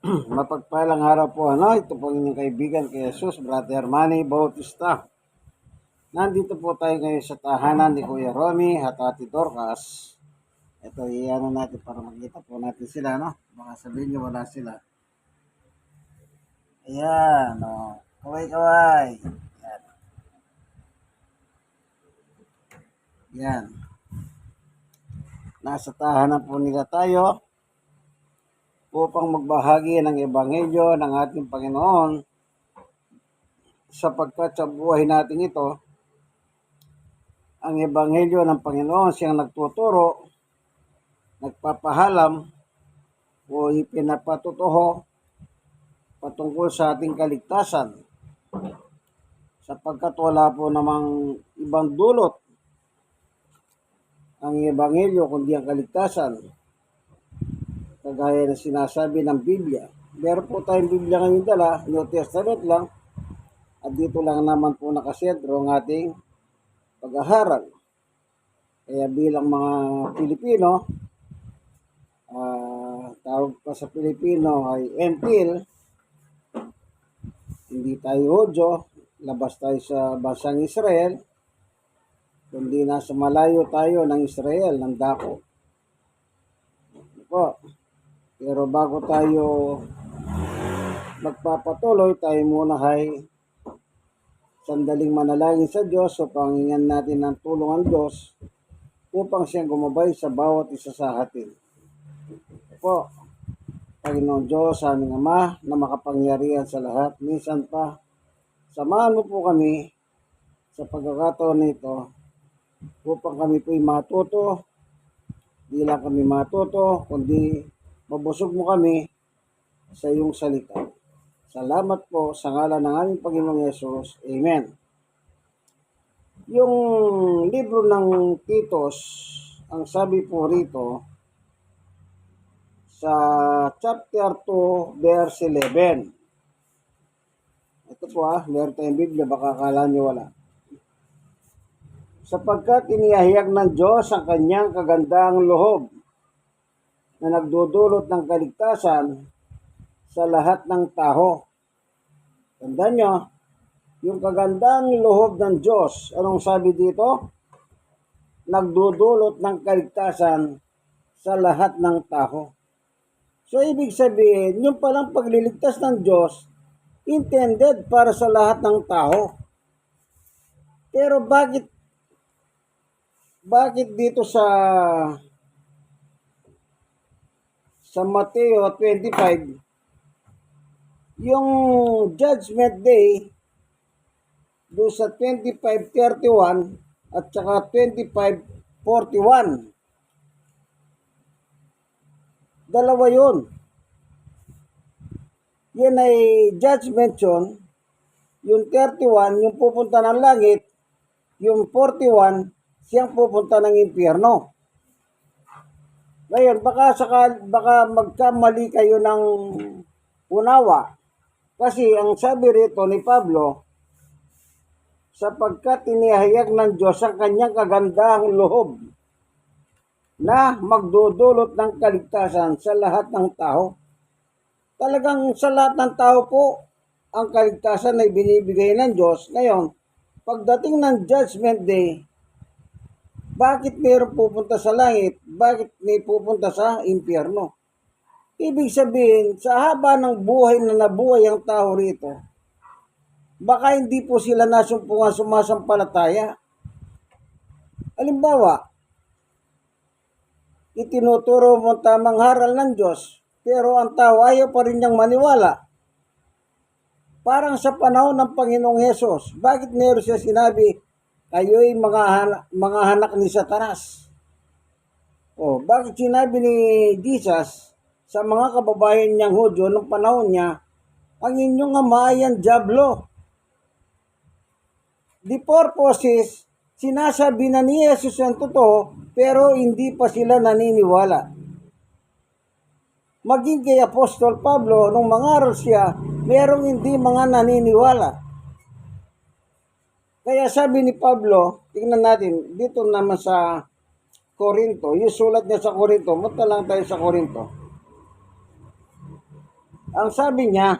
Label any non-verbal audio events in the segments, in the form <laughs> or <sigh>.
<clears throat> Mapagpalang araw po, ano? Ito po inyong kaibigan kay Jesus, Brother Manny Bautista. Nandito po tayo ngayon sa tahanan ni Kuya Romy at Ate Dorcas. Ito, iyan natin para makita po natin sila, no? Baka sabihin nyo wala sila. Ayan, o. Kaway-kaway. Ayan. Ayan. Nasa tahanan po nila tayo upang magbahagi ng ebanghelyo ng ating Panginoon sapagkat sa buhay natin ito, ang ebanghelyo ng Panginoon siyang nagtuturo, nagpapahalam o ipinapatutuho patungkol sa ating kaligtasan. Sapagkat wala po namang ibang dulot ang ebanghelyo kundi ang kaligtasan kagaya na sinasabi ng Biblia. Meron po tayong Biblia ngayon dala, New Testament lang, at dito lang naman po nakasentro ang ating pag-aharal. Kaya bilang mga Pilipino, ah, tawag pa sa Pilipino ay MPIL, hindi tayo Hodyo, labas tayo sa bansang Israel, kundi nasa malayo tayo ng Israel, ng dako. Ano Po. Pero bago tayo magpapatuloy, tayo muna ay sandaling manalangin sa Diyos o pangingan natin ng tulong ang Diyos upang siyang gumabay sa bawat isa sa atin. Po, Panginoon Diyos, aming Ama, na makapangyarihan sa lahat, minsan pa, samahan mo po kami sa pagkakataon nito upang kami po'y matuto, di lang kami matuto, kundi mabusog mo kami sa iyong salita. Salamat po sa ngalan ng aming Panginoong Yesus. Amen. Yung libro ng Titos, ang sabi po rito, sa chapter 2, verse 11. Ito po ah, meron tayong Biblia, baka akala nyo wala. Sapagkat inihayag ng Diyos ang kanyang kagandang loob na nagdudulot ng kaligtasan sa lahat ng tao. Tandaan nyo, yung kagandang loob ng Diyos, anong sabi dito? Nagdudulot ng kaligtasan sa lahat ng tao. So, ibig sabihin, yung palang pagliligtas ng Diyos, intended para sa lahat ng tao. Pero bakit bakit dito sa sa Mateo 25 yung judgment day do sa 25:31 at saka 25:41 dalawa yun. Yan ay judgment yun. Yung 31 yung pupunta ng langit. Yung 41 siyang pupunta ng impyerno ngayon, baka, saka, baka magkamali kayo ng unawa. Kasi ang sabi rito ni Pablo, sapagkat inihayag ng Diyos ang kanyang kagandahang loob na magdudulot ng kaligtasan sa lahat ng tao. Talagang sa lahat ng tao po, ang kaligtasan ay binibigay ng Diyos. Ngayon, pagdating ng Judgment Day, bakit mayroong pupunta sa langit? Bakit may pupunta sa impyerno? Ibig sabihin, sa haba ng buhay na nabuhay ang tao rito, baka hindi po sila nasumpungan sumasampalataya. Halimbawa, itinuturo mo ang tamang haral ng Diyos, pero ang tao ayaw pa rin niyang maniwala. Parang sa panahon ng Panginoong Hesus, bakit meron siya sinabi, kayo'y mga, mga hanak ni Satanas? O, bakit sinabi ni Jesus sa mga kababayan niyang Hudyo nung panahon niya, ang inyong ama ay ang Diablo. The purpose is, sinasabi na ni Jesus ang totoo, pero hindi pa sila naniniwala. Maging kay Apostol Pablo, nung mangaral siya, merong hindi mga naniniwala. Kaya sabi ni Pablo, tingnan natin, dito naman sa Korinto, yung sulat niya sa Korinto, mata lang tayo sa Korinto. Ang sabi niya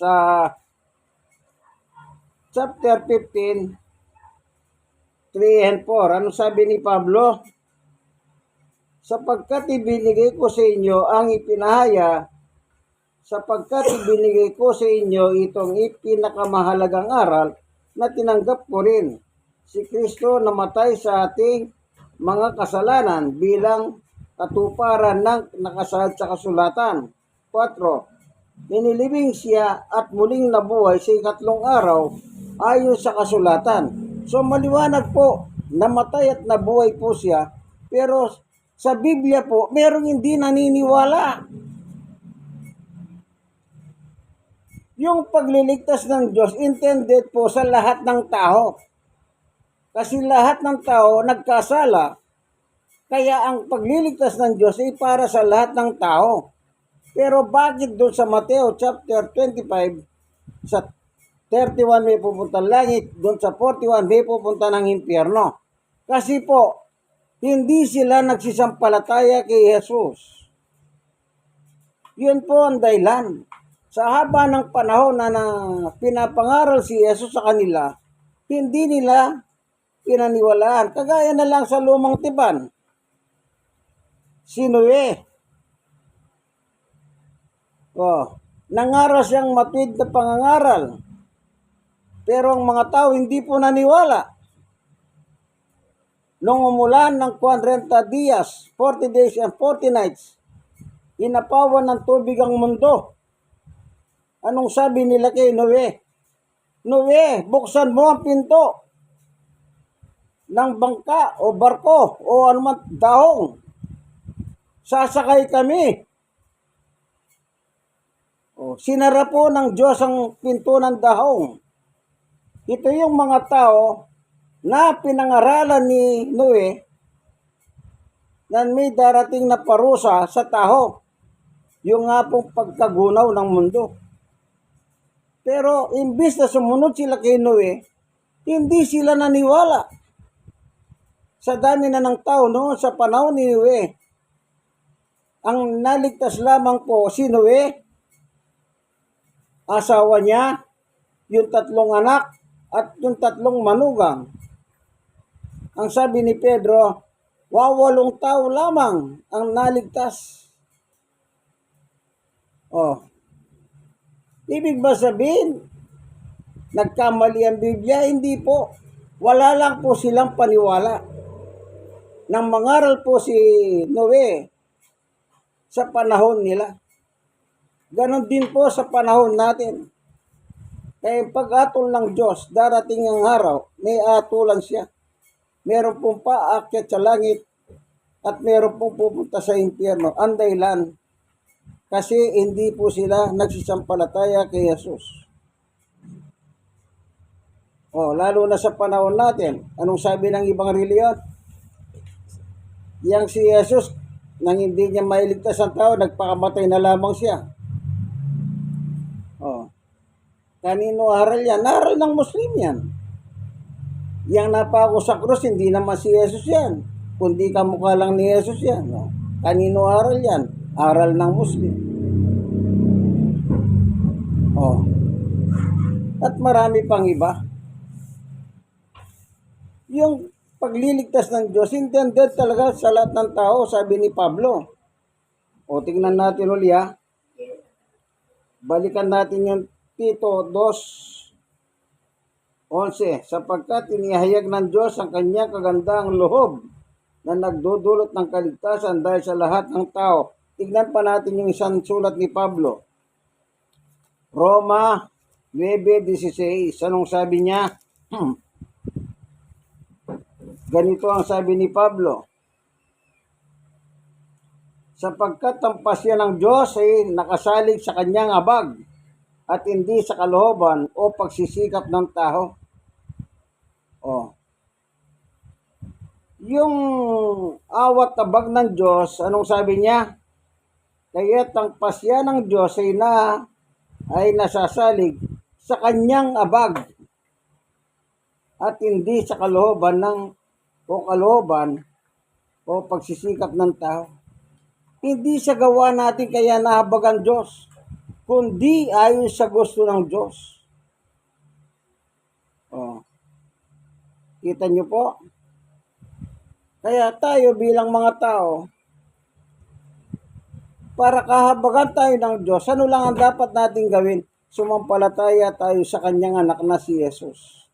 sa chapter 15, 3 and 4, ano sabi ni Pablo? Sapagkat ibinigay ko sa inyo ang ipinahaya, sapagkat ibinigay ko sa inyo itong ipinakamahalagang aral na tinanggap ko rin. Si Kristo namatay sa ating mga kasalanan bilang katuparan ng nakasaad sa kasulatan. 4. Inilibing siya at muling nabuhay sa ikatlong araw ayon sa kasulatan. So maliwanag po, namatay at nabuhay po siya, pero sa Biblia po, merong hindi naniniwala. Yung pagliligtas ng Diyos, intended po sa lahat ng tao. Kasi lahat ng tao nagkasala, kaya ang pagliligtas ng Diyos ay para sa lahat ng tao. Pero bakit doon sa Mateo chapter 25, sa 31 may pupunta langit, doon sa 41 may pupunta ng impyerno? Kasi po, hindi sila nagsisampalataya kay Jesus. Yun po ang dahilan. Sa haba ng panahon na, na pinapangaral si Jesus sa kanila, hindi nila pinaniwalaan. Kagaya na lang sa lumang tipan. Si Noe. Oh, nangaral siyang matuwid na pangangaral. Pero ang mga tao hindi po naniwala. Nung umulan ng 40 dias, 40 days and 40 nights, inapawan ng tubig ang mundo. Anong sabi nila kay Noe? Noe, buksan mo ang pinto ng bangka o barko o anuman dahong. Sasakay kami. O, sinara po ng Diyos ang pinto ng dahong. Ito yung mga tao na pinangaralan ni Noe na may darating na parusa sa tao. Yung nga pong pagkagunaw ng mundo. Pero imbis na sumunod sila kay Noe, hindi sila naniwala. Sa dami na ng tao noon sa panahon ni Noe, ang naligtas lamang po si Noe, asawa niya, yung tatlong anak, at yung tatlong manugang. Ang sabi ni Pedro, wawalong tao lamang ang naligtas. Oh, Ibig ba sabihin, nagkamali ang Biblia? Hindi po. Wala lang po silang paniwala. Nang mangaral po si Noe sa panahon nila. Ganon din po sa panahon natin. Kaya pag-atol ng Diyos, darating ang araw, may atulan siya. Meron pong paakyat sa langit at meron pong pupunta sa impyerno. Ang dahilan, kasi hindi po sila nagsisampalataya kay Jesus. Oh, lalo na sa panahon natin, anong sabi ng ibang reliyon? Yang si Jesus, nang hindi niya mailigtas ang tao, nagpakamatay na lamang siya. Oh. Kanino aral yan? Aral ng Muslim yan. Yang napako sa krus, hindi naman si Jesus yan. Kundi kamukha lang ni Jesus yan. No? Kanino aral yan? Aral ng Muslim. Marami pang iba. Yung pagliligtas ng Diyos, intended talaga sa lahat ng tao, sabi ni Pablo. O, tingnan natin uli ha. Balikan natin yung Tito 2.11 sapagkat inihayag ng Diyos ang kanyang kagandang loob na nagdudulot ng kaligtasan dahil sa lahat ng tao. Tignan pa natin yung isang sulat ni Pablo. Roma 9.16. Anong sabi niya? Ganito ang sabi ni Pablo. Sapagkat ang pasya ng Diyos ay nakasalig sa kanyang abag at hindi sa kalooban o pagsisikap ng tao. Oh. Yung awat tabag ng Diyos, anong sabi niya? Kaya't ang pasya ng Diyos ay na ay nasasalig sa kanyang abag at hindi sa kalooban ng o kalooban o pagsisikap ng tao. Hindi sa gawa natin kaya nahabag ang Diyos. kundi ayon sa gusto ng Diyos. Oh. Kita niyo po? Kaya tayo bilang mga tao, para kahabagan tayo ng Diyos, ano lang ang dapat nating gawin? Sumampalataya tayo sa kanyang anak na si Jesus.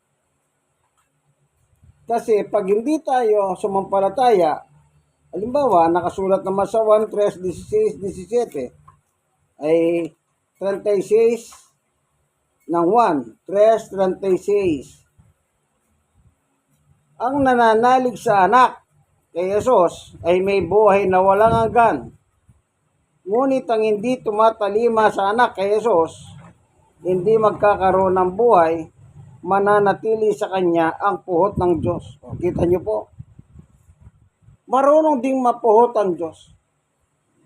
Kasi pag hindi tayo sumampalataya, halimbawa, nakasulat naman sa 1, 3, 16, 17, ay 36 ng 1, 3, 36. Ang nananalig sa anak kay Jesus ay may buhay na walang hanggan. Ngunit ang hindi tumatalima sa anak kay Jesus, hindi magkakaroon ng buhay, mananatili sa kanya ang puhot ng Diyos. O, kita niyo po. Marunong ding mapuhot ang Diyos.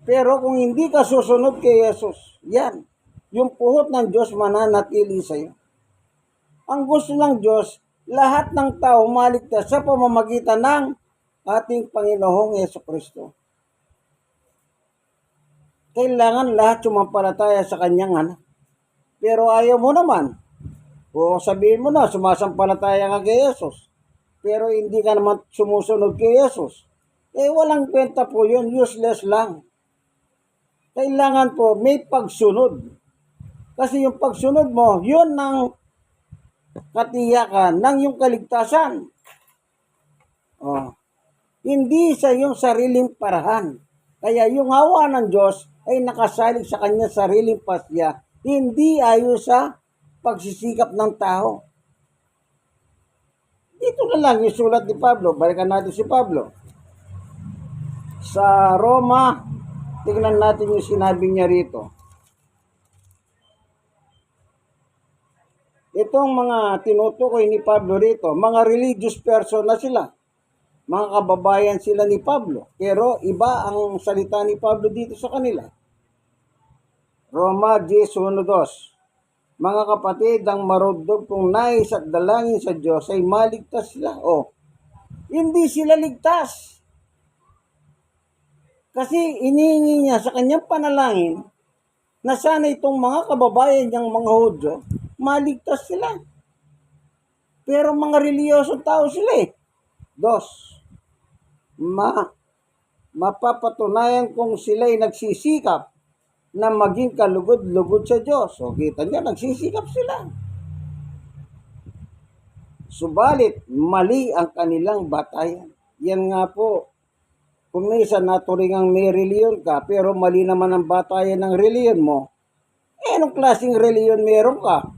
Pero kung hindi ka susunod kay Jesus, yan, yung puhot ng Diyos mananatili sa iyo. Ang gusto ng Diyos, lahat ng tao maligtas sa pamamagitan ng ating Panginoong Yeso Kristo. Kailangan lahat sumampalataya sa kanyang anak. Pero ayaw mo naman. O sabihin mo na, sumasampalataya ka kay Jesus. Pero hindi ka naman sumusunod kay Jesus. Eh walang kwenta po yun, useless lang. Kailangan po may pagsunod. Kasi yung pagsunod mo, yun ang katiyakan ng yung kaligtasan. Oh. Hindi sa yung sariling parahan. Kaya yung hawa ng Diyos ay nakasalig sa kanya sariling pasya, hindi ayon sa pagsisikap ng tao. Dito na lang yung sulat ni Pablo. Balikan natin si Pablo. Sa Roma, tingnan natin yung sinabi niya rito. Itong mga tinutukoy ni Pablo rito, mga religious person na sila. Mga kababayan sila ni Pablo. Pero iba ang salita ni Pablo dito sa kanila. Roma 10.1.2 Mga kapatid, ang marudog kung nais at dalangin sa Diyos ay maligtas sila. O, hindi sila ligtas. Kasi inihingi niya sa kanyang panalangin na sana itong mga kababayan niyang mga Hudyo, maligtas sila. Pero mga reliyosong tao sila eh. Dos, ma, mapapatunayan kung sila'y nagsisikap na maging kalugod-lugod sa Diyos. So, kita niyo, nagsisikap sila. Subalit, mali ang kanilang batayan. Yan nga po, kung minsan naturingang may reliyon ka, pero mali naman ang batayan ng reliyon mo, eh, anong klaseng reliyon meron ka?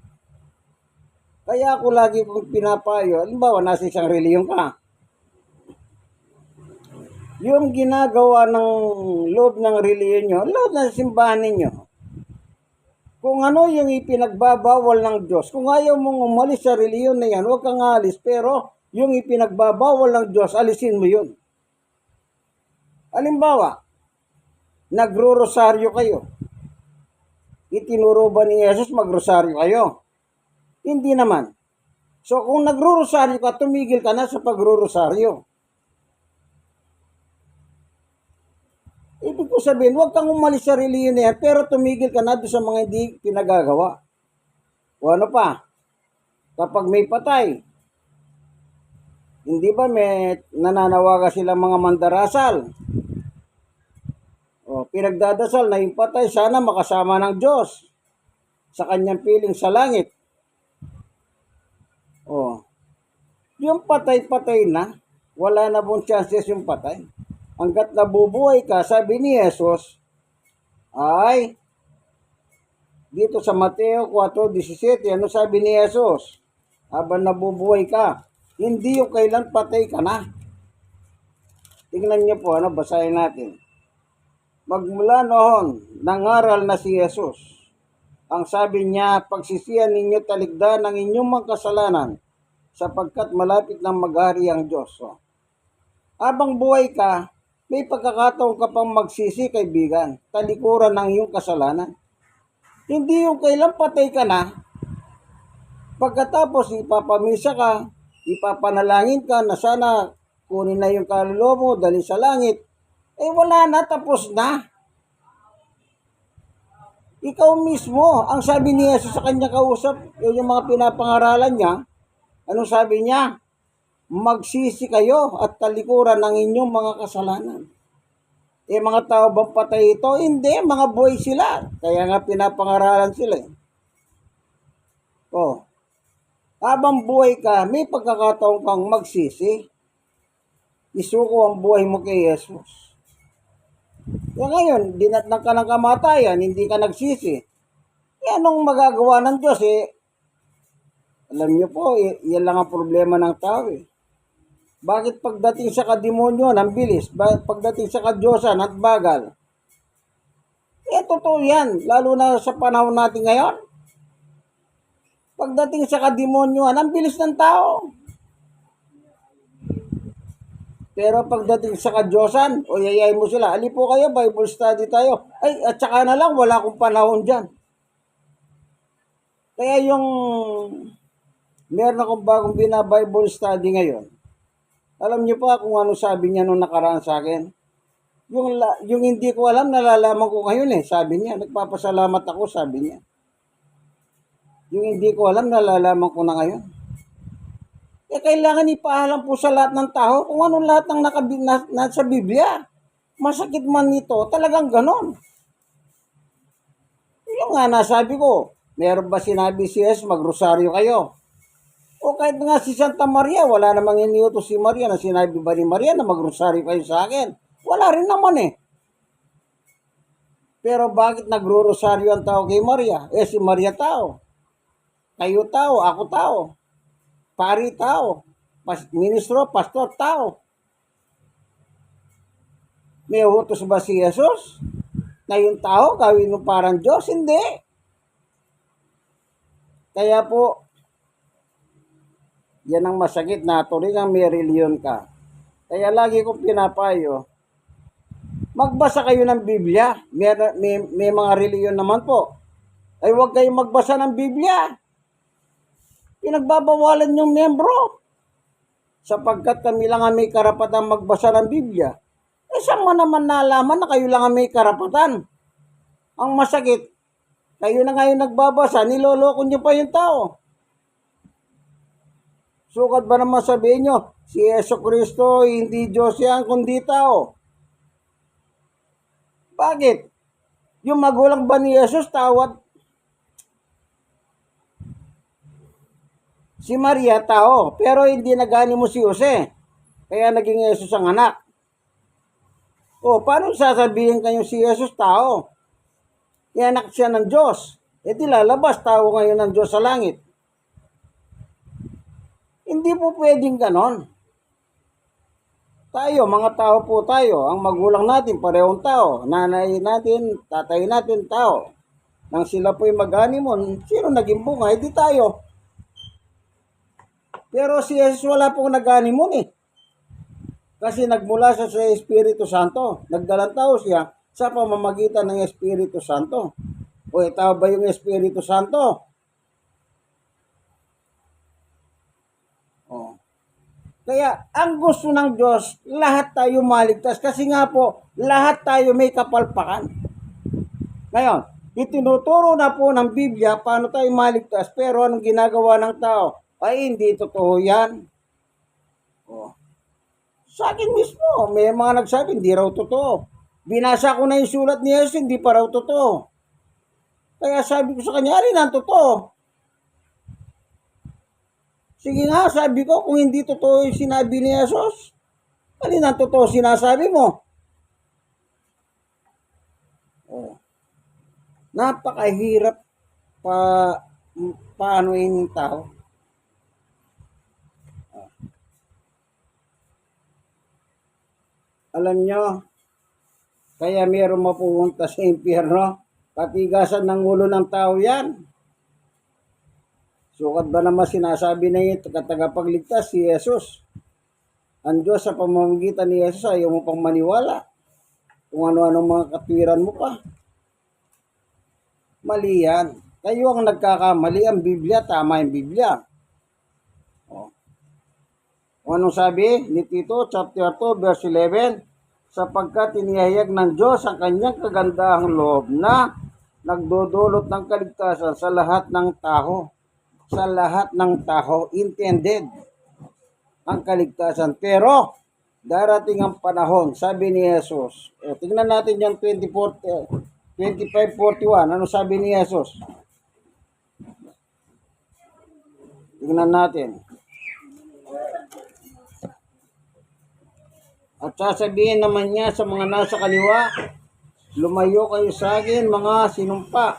Kaya ako lagi kong pinapayo, halimbawa, nasa isang reliyon ka, yung ginagawa ng loob ng reliyon nyo, loob ng simbahan ninyo, kung ano yung ipinagbabawal ng Diyos, kung ayaw mong umalis sa reliyon na yan, huwag kang alis, pero yung ipinagbabawal ng Diyos, alisin mo yun. Halimbawa, nagro-rosaryo kayo. Itinuro ba ni Jesus magrosaryo kayo? Hindi naman. So kung nagro-rosaryo ka, tumigil ka na sa pagro-rosaryo. Ibig ko sabihin, huwag kang umalis sa yan, pero tumigil ka na doon sa mga hindi pinagagawa. O ano pa? Kapag may patay, hindi ba may nananawaga sila mga mandarasal? O, pinagdadasal na yung patay, sana makasama ng Diyos sa kanyang piling sa langit. O, yung patay-patay na, wala na pong chances yung patay hanggat nabubuhay ka, sabi ni Jesus, ay, dito sa Mateo 4.17, ano sabi ni Jesus? Habang nabubuhay ka, hindi yung kailan patay ka na. Tingnan niyo po, ano, basahin natin. Magmula noon, nangaral na si Jesus. Ang sabi niya, pagsisiyan ninyo taligdan ng inyong mga kasalanan sapagkat malapit nang maghari ang Diyos. So, habang buhay ka, may pagkakataon ka pang magsisi, kaibigan, talikuran ng iyong kasalanan. Hindi yung kailan patay ka na, pagkatapos ipapamisa ka, ipapanalangin ka na sana kunin na yung kaluluwa mo, dali sa langit, eh wala na, tapos na. Ikaw mismo, ang sabi ni Jesus sa kanya kausap, yun yung mga pinapangaralan niya, anong sabi niya? Magsisi kayo at talikuran ng inyong mga kasalanan. Eh, mga tao bang patay ito? Hindi, mga buhay sila. Kaya nga pinapangaralan sila. eh. Oh. Habang buhay ka, may pagkakataon kang magsisi. Isuko ang buhay mo kay Jesus. Kaya ngayon, dinatnang ka ng kamatayan, hindi ka nagsisi. Eh, anong magagawa ng Diyos eh? Alam niyo po, eh, yan lang ang problema ng tao eh. Bakit pagdating sa kademonyo, ang bilis? Bakit pagdating sa kadyosan, at bagal? Eh, totoo yan. Lalo na sa panahon natin ngayon. Pagdating sa kademonyo, ang bilis ng tao. Pero pagdating sa kadyosan, o yayay mo sila, ali po kayo, Bible study tayo. Ay, at saka na lang, wala akong panahon dyan. Kaya yung, meron akong bagong bina-Bible study ngayon. Alam niyo pa kung ano sabi niya nung nakaraan sa akin? Yung, yung hindi ko alam, nalalaman ko ngayon eh. Sabi niya, nagpapasalamat ako, sabi niya. Yung hindi ko alam, nalalaman ko na ngayon. Eh, kailangan ipaalam po sa lahat ng tao kung anong lahat ng nakabi, na, nasa Biblia. Masakit man ito, talagang ganon. Yung nga nasabi ko, meron ba sinabi si Jesus, magrosaryo kayo? O kahit nga si Santa Maria, wala namang iniutos si Maria na sinabi ba ni Maria na magrosaryo kayo sa akin? Wala rin naman eh. Pero bakit nagro-rosaryo ang tao kay Maria? Eh si Maria tao. Kayo tao, ako tao. Pari tao. Pas, ministro, pastor tao. May utos ba si Jesus? Na yung tao gawin mo parang Diyos? Hindi. Kaya po, yan ang masakit na tuloy ang may reliyon ka. Kaya lagi kong pinapayo, magbasa kayo ng Biblia. May, may, may mga reliyon naman po. Ay huwag kayong magbasa ng Biblia. Pinagbabawalan yung membro. Sapagkat kami lang ang may karapatan magbasa ng Biblia. Eh saan mo naman nalaman na kayo lang ang may karapatan? Ang masakit, kayo na ngayon nagbabasa, niloloko niyo pa yung tao. Sukat ba naman sabihin nyo, si Yeso Kristo hindi Diyos yan, kundi tao? Bakit? Yung magulang ba ni Jesus tawad? Si Maria tao, pero hindi nagani mo si Jose. Kaya naging Jesus ang anak. O, paano sasabihin kayo si Jesus tao? Ianak siya ng Diyos. E di lalabas tao ngayon ng Diyos sa langit. Hindi po pwedeng ganon. Tayo, mga tao po tayo. Ang magulang natin, parehong tao. Nanay natin, tatay natin, tao. Nang sila po'y mag-honeymoon, sino naging bunga? Hindi tayo. Pero si Jesus wala pong nag-honeymoon eh. Kasi nagmula siya sa Espiritu Santo. Nagdalang tao siya sa pamamagitan ng Espiritu Santo. O ito ba yung Espiritu Santo? Oh. Kaya ang gusto ng Diyos, lahat tayo maligtas. Kasi nga po, lahat tayo may kapalpakan. Ngayon, itinuturo na po ng Biblia paano tayo maligtas. Pero anong ginagawa ng tao? Ay, hindi totoo yan. Oh. Sa akin mismo, may mga nagsabi, hindi raw totoo. Binasa ko na yung sulat ni Jesus, hindi pa raw totoo. Kaya sabi ko sa kanya, alin ang totoo? Sige nga, sabi ko, kung hindi totoo yung sinabi ni Jesus, alin ang totoo sinasabi mo? Oh. Napakahirap pa paano yung tao. Alam nyo, kaya mayroong mapupunta sa impyerno, katigasan ng ulo ng tao yan. Sukat ba naman sinasabi na ito katagapagligtas si Jesus? Ang Diyos sa pamamagitan ni Jesus ayaw mo pang maniwala. Kung ano-ano mga katwiran mo pa. Mali yan. Kayo ang nagkakamali ang Biblia, tama yung Biblia. O. O anong sabi ni Tito, chapter 2, verse 11? Sapagkat inihayag ng Diyos ang kanyang kagandahang loob na nagdudulot ng kaligtasan sa lahat ng tao. Sa lahat ng tao, intended ang kaligtasan. Pero, darating ang panahon, sabi ni Jesus. Eh, tingnan natin yung 24, eh, 25.41. Ano sabi ni Jesus? Tingnan natin. At sasabihin naman niya sa mga nasa kaliwa, Lumayo kayo sa akin mga sinumpa.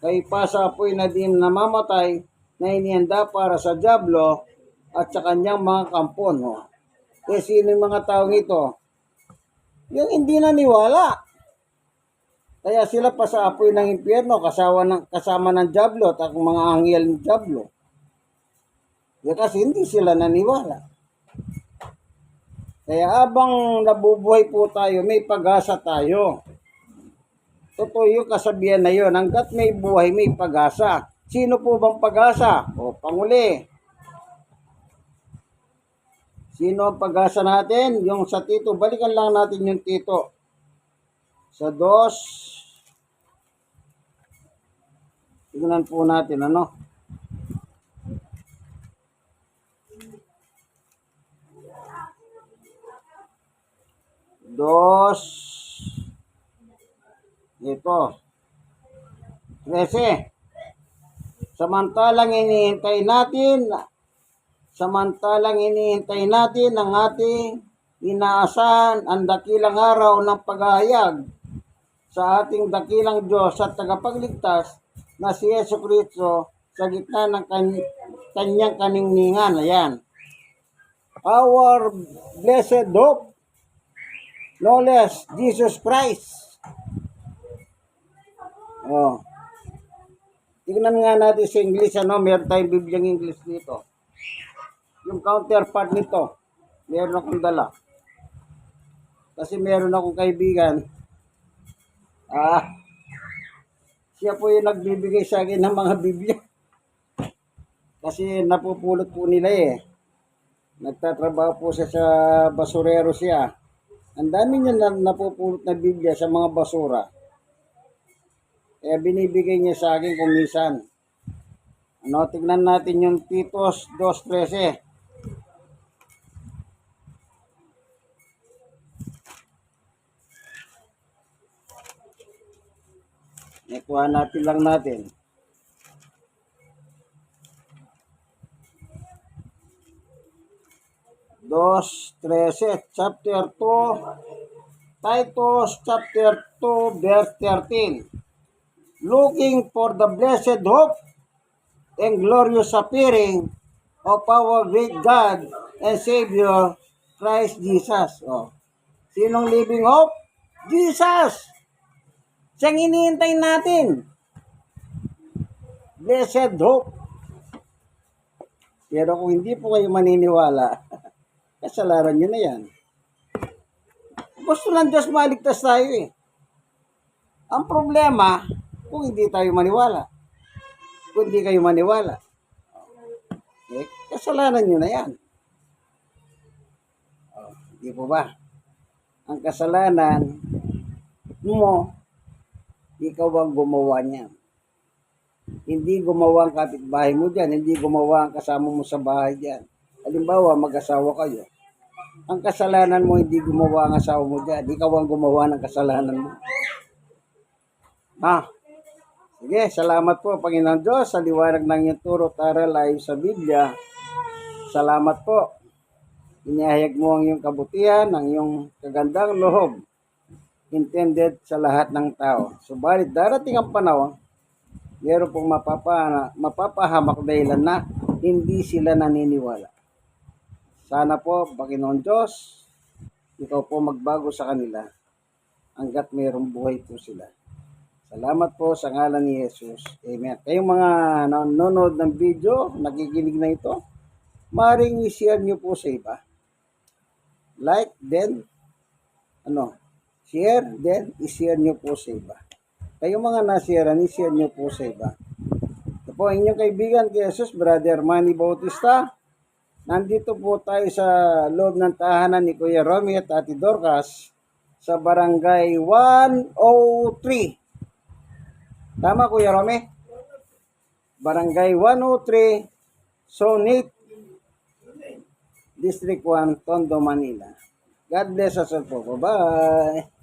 Kay pasa apoy na di namamatay na inihanda para sa Diablo at sa kanyang mga kampon. Oh. Eh sino yung mga taong ito? Yung hindi naniwala. Kaya sila pa sa apoy ng impyerno kasama ng, kasama ng Diablo at ang mga anghel ng Diablo. Eh, kasi hindi sila naniwala. Kaya abang nabubuhay po tayo, may pag-asa tayo. Totoo yung kasabihan na yun. Hanggat may buhay, may pag-asa. Sino po bang pag-asa? O, panguli. Sino ang pag-asa natin? Yung sa Tito. Balikan lang natin yung Tito. Sa dos. Tignan po natin, ano? Dos. Ito. 13. Samantalang inihintay natin, samantalang inihintay natin ang ating inaasahan ang dakilang araw ng paghahayag sa ating dakilang Diyos at tagapagligtas na si Yesu Kristo sa gitna ng kan- kanyang kaningningan. Ayan. Our blessed hope, no Jesus Christ. Oh. Tingnan nga natin sa English, ano, meron tayong Bibliang English dito. Yung counterpart nito, meron akong dala. Kasi meron akong kaibigan, ah, siya po yung nagbibigay sa akin ng mga Biblia. Kasi napupulot po nila eh. Nagtatrabaho po siya sa basurero siya. Ang dami niya na napupulot na Biblia sa mga basura. Kaya binibigay niya sa akin kung minsan. Ano, tignan natin yung Titos 2.13. Nakuha natin lang natin. Dos, trece, chapter 2, Titus chapter 2, verse 13 looking for the blessed hope and glorious appearing of our great God and Savior, Christ Jesus. Oh. Sinong living hope? Jesus! Siyang iniintay natin. Blessed hope. Pero kung hindi po kayo maniniwala, <laughs> kasalaran nyo na yan. Gusto ng Diyos maligtas tayo eh. Ang problema, kung hindi tayo maniwala. Kung hindi kayo maniwala. Eh, kasalanan nyo na yan. Oh, di po ba? Ang kasalanan mo, ikaw ang gumawa niyan. Hindi gumawa ang kapitbahay mo dyan, hindi gumawa ang kasama mo sa bahay dyan. Halimbawa, mag-asawa kayo. Ang kasalanan mo, hindi gumawa ang asawa mo dyan. Ikaw ang gumawa ng kasalanan mo. Ha? Sige, salamat po Panginoon Diyos sa liwanag ng iyong turo at aral sa Biblia. Salamat po. Inihayag mo ang iyong kabutihan, ang iyong kagandang loob intended sa lahat ng tao. Subalit darating ang panahon, meron pong mapapa, mapapahamak dahilan na hindi sila naniniwala. Sana po, Panginoon Diyos, ikaw po magbago sa kanila hanggat mayroong buhay po sila. Salamat po sa ngalan ni Jesus. Amen. Kayong mga nanonood ng video, nakikinig na ito, maring i-share nyo po sa iba. Like, then, ano, share, then, i-share nyo po sa iba. Kayong mga nasira, i-share nyo po sa iba. Ito po, inyong kaibigan kay Jesus, Brother Manny Bautista. Nandito po tayo sa loob ng tahanan ni Kuya Romy at Ate Dorcas sa Barangay 103 Tama, Kuya Rome? Barangay 103, Zone 8, District 1, Tondo, Manila. God bless us all po. Bye-bye.